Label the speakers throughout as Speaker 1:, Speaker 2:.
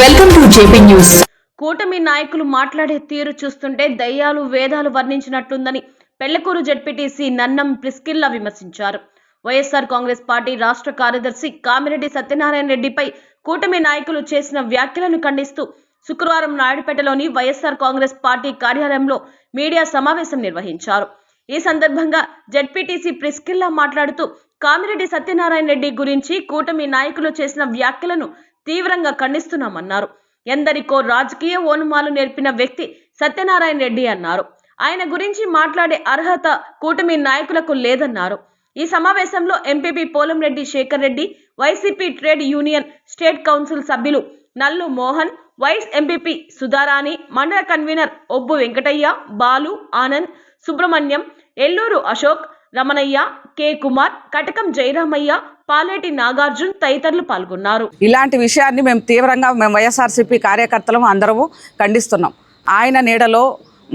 Speaker 1: Welcome to JP news.
Speaker 2: కూటమి నాయకులు మాట్లాడే తీరు చూస్తుంటే దయ్యాలు వేదాలు వర్ణించినట్లుందని పెళ్ళకూరు జడ్పీటీసీ నన్నం ప్రిస్కిల్లా విమర్శించారు. వైఎస్ఆర్ కాంగ్రెస్ పార్టీ రాష్ట్ర కార్యదర్శి కామిరెడ్డి సత్యనారాయణ రెడ్డిపై కూటమి నాయకులు చేసిన వ్యాఖ్యలను ఖండిస్తూ శుక్రవారం నాయుడుపేటలోని వైఎస్ఆర్ కాంగ్రెస్ పార్టీ కార్యాలయంలో మీడియా సమావేశం నిర్వహించారు. ఈ సందర్భంగా జడ్పీటీసీ ప్రిస్కిల్లా మాట్లాడుతూ కామిరెడ్డి సత్యనారాయణ రెడ్డి గురించి కూటమి నాయకులు చేసిన వ్యాఖ్యలను తీవ్రంగా ఖండిస్తున్నామన్నారు. ఎందరికో రాజకీయ ఓనుమాలు నేర్పిన వ్యక్తి సత్యనారాయణ రెడ్డి అన్నారు. ఆయన గురించి మాట్లాడే అర్హత కూటమి నాయకులకు లేదన్నారు. ఈ సమావేశంలో MPP Polamreddy Sekhar Reddy YCP trade union state council సభ్యులు నల్లు మోహన్ వైస్ ఎంపీపీ సుధారాణి మండల కన్వీనర్ ఒబ్బు వెంకటయ్య బాలు ఆనంద్ సుబ్రహ్మణ్యం ఎల్లూరు అశోక్ రమణయ్య కె. కుమార్ కటకం జయరామయ్య పాలేటి నాగార్జున్ తదితరులు పాల్గొన్నారు.
Speaker 3: ఇలాంటి విషయాన్ని మేము తీవ్రంగా మేము వైఎస్ఆర్సీపీ కార్యకర్తలం అందరము ఖండిస్తున్నాం. ఆయన నీడలో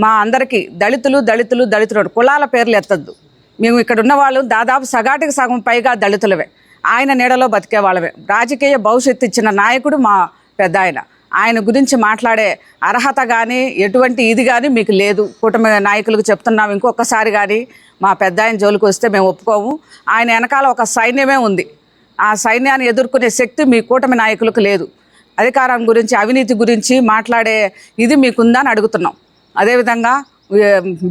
Speaker 3: మా అందరికీ దళితులు దళితులు దళితులు కులాల పేర్లు ఎత్తద్దు. మేము ఇక్కడ ఉన్న వాళ్ళు దాదాపు సగాటికి సగం పైగా దళితులవే. ఆయన నీడలో బతికే వాళ్ళమే రాజకీయ భవిష్యత్తు ఇచ్చిన నాయకుడు మా పెద్ద ఆయన. ఆయన గురించి మాట్లాడే అర్హత కానీ ఎటువంటి ఇది కానీ మీకు లేదు. కూటమి నాయకులకు చెప్తున్నాం ఇంకొకసారి కానీ మా పెద్ద ఆయన జోలికి వస్తే మేము ఒప్పుకోము. ఆయన వెనకాల ఒక సైన్యమే ఉంది. ఆ సైన్యాన్ని ఎదుర్కొనే శక్తి మీ కూటమి నాయకులకు లేదు. అధికారం గురించి అవినీతి గురించి మాట్లాడే ఇది మీకుందని అడుగుతున్నాం. అదేవిధంగా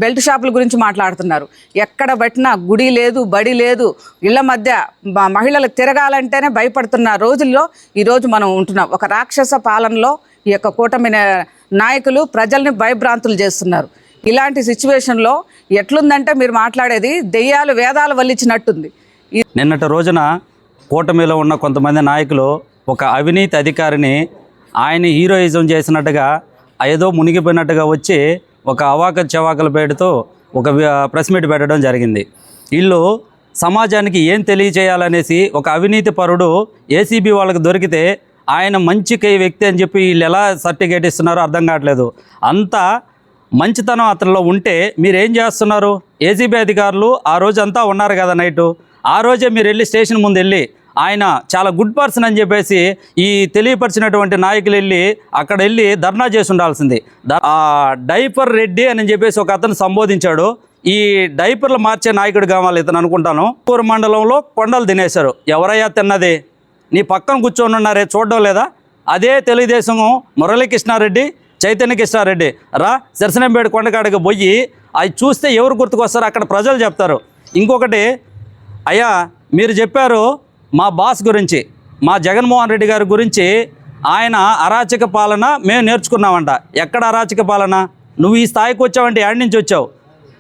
Speaker 3: బెల్ట్ షాపుల గురించి మాట్లాడుతున్నారు. ఎక్కడ పట్టినా గుడి లేదు బడి లేదు. ఇళ్ళ మధ్య మహిళలు తిరగాలంటేనే భయపడుతున్న రోజుల్లో ఈరోజు మనం ఉంటున్నాం. ఒక రాక్షస పాలనలో ఈ యొక్క కూటమి నాయకులు ప్రజల్ని భయభ్రాంతులు చేస్తున్నారు. ఇలాంటి సిచ్యువేషన్లో ఎట్లుందంటే మీరు మాట్లాడేది దెయ్యాలు వేదాలు వల్లించినట్టుంది.
Speaker 4: నిన్నటి రోజున కూటమిలో ఉన్న కొంతమంది నాయకులు ఒక అవినీతి అధికారిని ఆయన హీరోయిజం చేసినట్టుగా ఏదో మునిగిపోయినట్టుగా వచ్చి ఒక అవాక చవాకలు పెడుతూ ఒక ప్రెస్ మీట్ పెట్టడం జరిగింది. వీళ్ళు సమాజానికి ఏం తెలియచేయాలనేసి ఒక అవినీతి పరుడు ఏసీబీ వాళ్ళకి దొరికితే ఆయన మంచి కై వ్యక్తి అని చెప్పి వీళ్ళు ఎలా సర్టిఫికేట్ ఇస్తున్నారో అర్థం కావట్లేదు. అంతా మంచితనం అతనిలో ఉంటే మీరు ఏం చేస్తున్నారు? ఏసీబీ అధికారులు ఆ రోజంతా ఉన్నారు కదా నైటు. ఆ రోజే మీరు వెళ్ళి స్టేషన్ ముందు వెళ్ళి ఆయన చాలా గుడ్ పర్సన్ అని చెప్పేసి ఈ తెలియపరిచినటువంటి నాయకులు వెళ్ళి అక్కడ వెళ్ళి ధర్నా చేసి ఉండాల్సింది. ఆ డైపర్ రెడ్డి అని చెప్పేసి ఒక అతను సంబోధించాడు. ఈ డైపర్లు మార్చే నాయకుడు కావాలి ఇతను అనుకుంటాను. ఊరు మండలంలో కొండలు తినేశారు. ఎవరయ్యా తిన్నది? నీ పక్కన కూర్చొని ఉన్నారే చూడడం లేదా? అదే తెలుగుదేశం మురళీకృష్ణారెడ్డి చైతన్య కృష్ణారెడ్డి రా సరసనంబేడు కొండకాడికి పోయి అవి చూస్తే ఎవరు గుర్తుకొస్తారు అక్కడ ప్రజలు చెప్తారు. ఇంకొకటి అయ్యా మీరు చెప్పారు మా బాస్ గురించి మా జగన్మోహన్ రెడ్డి గారి గురించి ఆయన అరాచక పాలన మేము నేర్చుకున్నామంట. ఎక్కడ అరాచక పాలన? నువ్వు ఈ స్థాయికి వచ్చావంటే యాడ్ నుంచి వచ్చావు?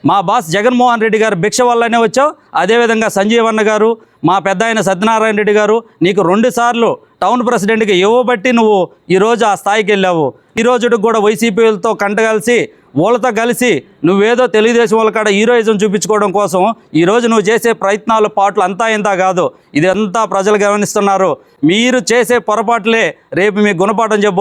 Speaker 4: మా బాస్ జగన్మోహన్ రెడ్డి గారు భిక్ష వల్లనే వచ్చావు. అదేవిధంగా సంజీవన్న గారు మా పెద్ద ఆయన సత్యనారాయణ రెడ్డి గారు నీకు రెండుసార్లు టౌన్ ప్రెసిడెంట్కి ఇవ్వబట్టి నువ్వు ఈరోజు ఆ స్థాయికి వెళ్ళావు. ఈ రోజుకి కూడా వైసీపీలతో కంటగలిసి వాళ్ళతో కలిసి నువ్వేదో తెలుగుదేశం వాళ్ళ కాడ హీరోయిజం చూపించుకోవడం కోసం ఈరోజు నువ్వు చేసే ప్రయత్నాలు పాటలు అంతా ఇంతా కాదు. ఇదంతా ప్రజలు గమనిస్తున్నారు. మీరు చేసే పొరపాట్లే రేపు మీ గుణపాఠం చెప్పు